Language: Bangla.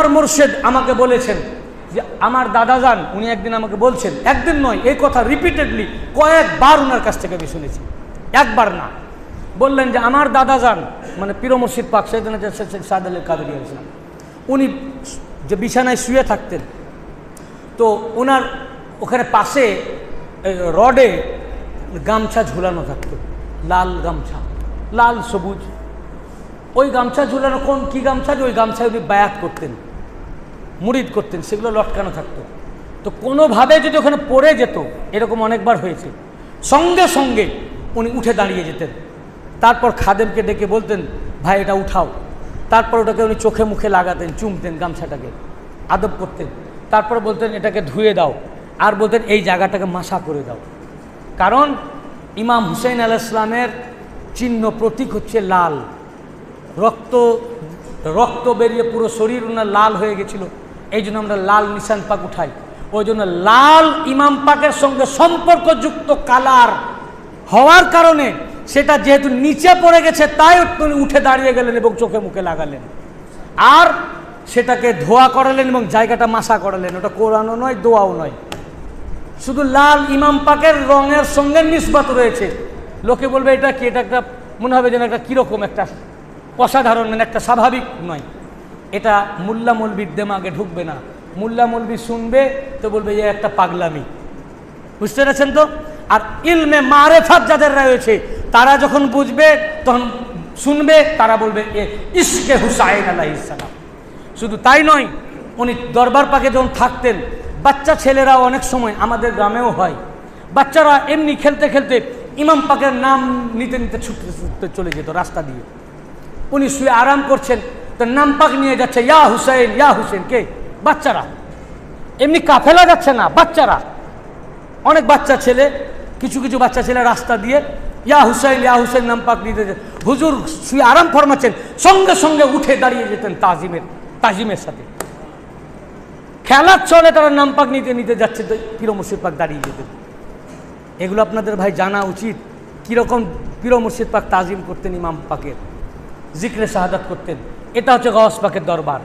আমার মোর্শেদ আমাকে বলেছেন যে, আমার দাদা যান, উনি একদিন আমাকে বলছেন, একদিন নয়, এই কথা রিপিটেডলি কয়েকবার ওনার কাছ থেকে আমি শুনেছি। একবার না। বললেন যে, আমার দাদা যান মানে পীর মুর্শিদ পাক সেদিন সাদ আলী কাদের ইসলাম উনি যে বিছানায় শুয়ে থাকতেন, তো ওনার ওখানে পাশে রডে গামছা ঝুলানো থাকতো, লাল গামছা, লাল সবুজ। ওই গামছা ঝুলানো কোন, কী গামছা? যে ওই গামছায় উনি বায়াত করতেন। মুড়িদ করতেন, সেগুলো লটকানো থাকতো। তো কোনোভাবে যদি ওখানে পড়ে যেত, এরকম অনেকবার হয়েছে। সঙ্গে সঙ্গে উনি উঠে দাঁড়িয়ে যেতেন। তারপর খাদেমকে ডেকে বলতেন, ভাই, এটা উঠাও। তারপর ওটাকে উনি চোখে মুখে লাগাতেন, চুমতেন গামছাটাকে, আদব করতেন। তারপর বলতেন, এটাকে ধুয়ে দাও। আর বলতেন, এই জায়গাটাকে মাসা করে দাও। কারণ ইমাম হুসেন আল ইসলামের চিহ্ন, প্রতীক হচ্ছে লাল। রক্ত রক্ত বেরিয়ে পুরো শরীর ওনার লাল হয়ে গেছিল। এই জন্য আমরা লাল নিশান পাক উঠাই। ওই জন্য লাল ইমাম পাকের সঙ্গে সম্পর্কযুক্ত কালার হওয়ার কারণে সেটা যেহেতু নিচে পড়ে গেছে, তাই উঠে দাঁড়িয়ে গেলেন এবং চোখে মুখে লাগালেন। আর সেটাকে ধোয়া করালেন এবং জায়গাটা মাসা করালেন। ওটা কোরআনও নয়, দোয়াও নয়। শুধু লাল ইমাম পাকের রঙের সঙ্গে নিসবাত রয়েছে। লোকে বলবে, এটা কি, এটা একটা, মনে হবে যেন একটা কীরকম একটা অসাধারণ মানে একটা স্বাভাবিক নয়। এটা মুল্লা মলবির দেমাগে ঢুকবে না। মুল্লা মলবি শুনবে তো বলবে যে একটা পাগলামি। বুঝতে পেরেছেন তো? আর ইলমে মারেফাত যাদের রয়েছে, তারা যখন বুঝবে, তখন শুনবে, তারা বলবে, এ ইসকে হুসাইন আলাইসালাম শুধু তাই নয়, উনি দরবার পাকে যখন থাকতেন, বাচ্চা ছেলেরাও অনেক সময় আমাদের গ্রামেও হয়। বাচ্চারা এমনি খেলতে খেলতে ইমাম পাকের নাম নিতে নিতে ছুটতে ছুটতে চলে যেত রাস্তা দিয়ে। উনি শুয়ে আরাম করছেন তো নাম পাক নিয়ে যাচ্ছে, ইয়া হুসেন ইয়া হুসেন কে? বাচ্চারা। এমনি কাফেলা যাচ্ছে না, বাচ্চারা। অনেক বাচ্চা ছেলে, কিছু কিছু বাচ্চা ছেলে রাস্তা দিয়ে, ইয়া হুসাইন, ইয়া হুসেন নাম পাক নিতে। হুজুর শুয়ে আরাম ফরমাচ্ছেন, সঙ্গে সঙ্গে উঠে দাঁড়িয়ে যেতেন তাজিমের তাজিমের সাথে। খেলার চলে, তারা নাম নিতে নিতে যাচ্ছে পিরো মুর্শিদ পাক দাঁড়িয়ে যেতেন। এগুলো আপনাদের ভাই জানা উচিত, কীরকম পিরো মুর্শিদ পাক তাজিম করতেন ইমাম পাকের। জিক্রে শাহাদাত করতেন। এটা হচ্ছে গওয়াস পাকের দরবার।